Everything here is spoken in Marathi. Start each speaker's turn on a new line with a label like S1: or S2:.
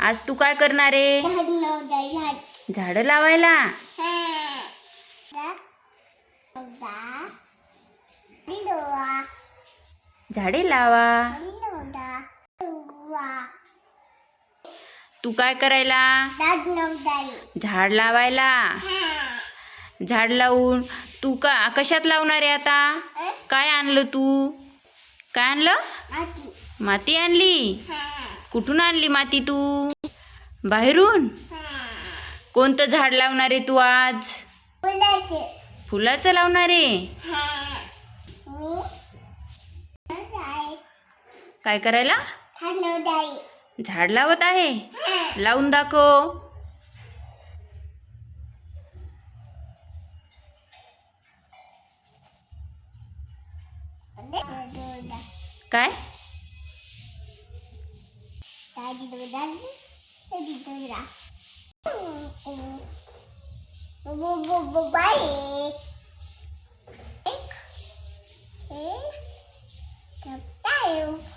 S1: आज तू काय करणार आहे? झाडं लावायला. झाडे लावा. तू काय करायला? झाड लावायला. झाड लावून तू का कशात लावणार आहे आता? काय आणलं तू? काय आणलं? माती. आणली. कुठून आणली माती तू? बाहेरून? कोणतं झाड लावणार आहे तू आज? फुलाचं. लावणार आहे? काय करायला? झाड लावत आहे? लावून दाखव. काय?
S2: dali dali dali dali dali dah bu bu bu baik eh kap.